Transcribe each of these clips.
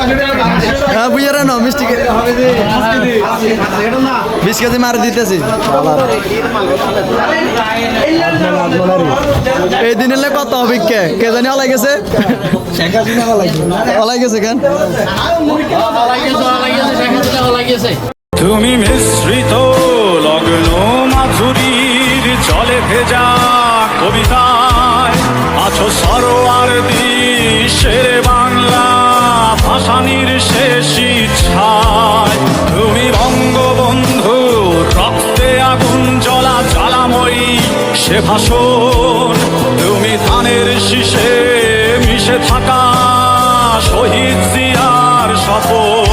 হ্যাঁ বুঝারা না মিষ্টি বিশ কেজি মারি দিতেছি। এই দিন এলে কত হবে কে? জানি হলাই গেছে? হলাই গেছে কেন? তুমি মিশ্রিত লগ্ন মাধুরীর জলে ভেজা কবিতায় আছো সরোয়ার দিশের বাংলা ভাসানির শেষ ছায় তুমি বঙ্গবন্ধু, রক্তে আগুন জ্বলা জ্বালাময়ী সে ভাষণ। তুমি ধানের শীষে মিশে থাকা শহীদ জিয়ার স্বপন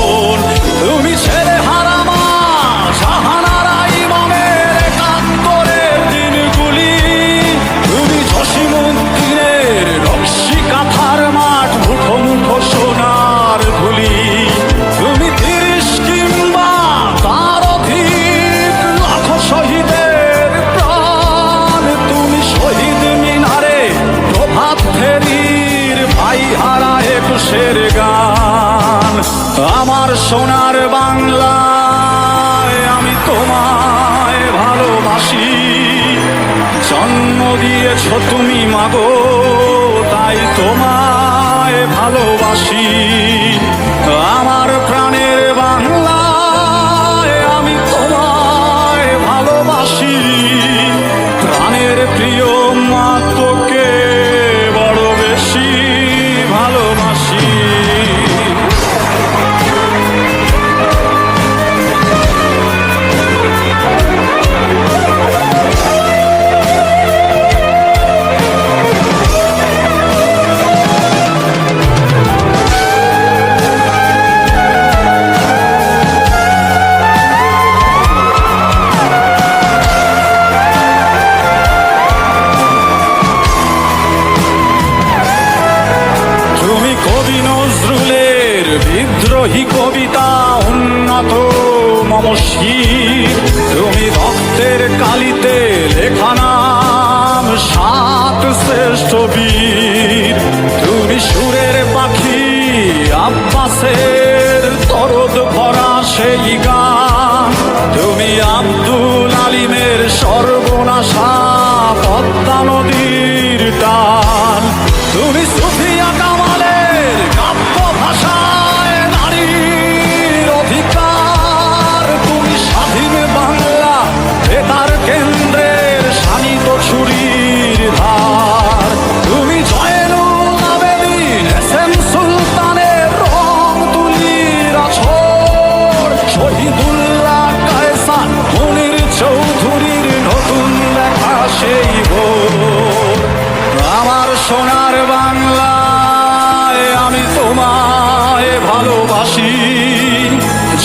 আমার সোনার বাংলায় আমি তোমায় ভালোবাসি। জন্ম দিয়েছ তুমি মাগো তাই তোমায় ভালোবাসি। কবি নজরুলের বিদ্রোহী কবিতা উন্নত মমসি তুমি রক্তের কালিতে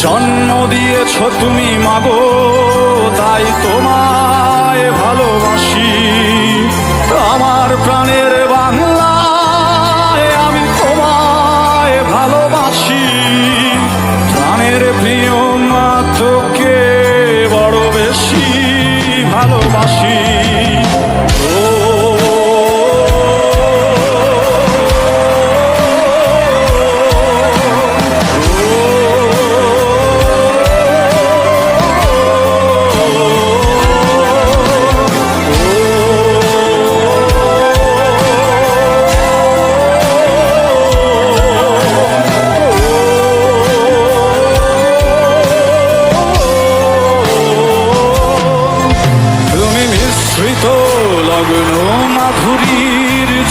জন্ম দিয়েছ তুমি মাগো তাই তোমায় ভালোবাসি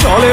চলে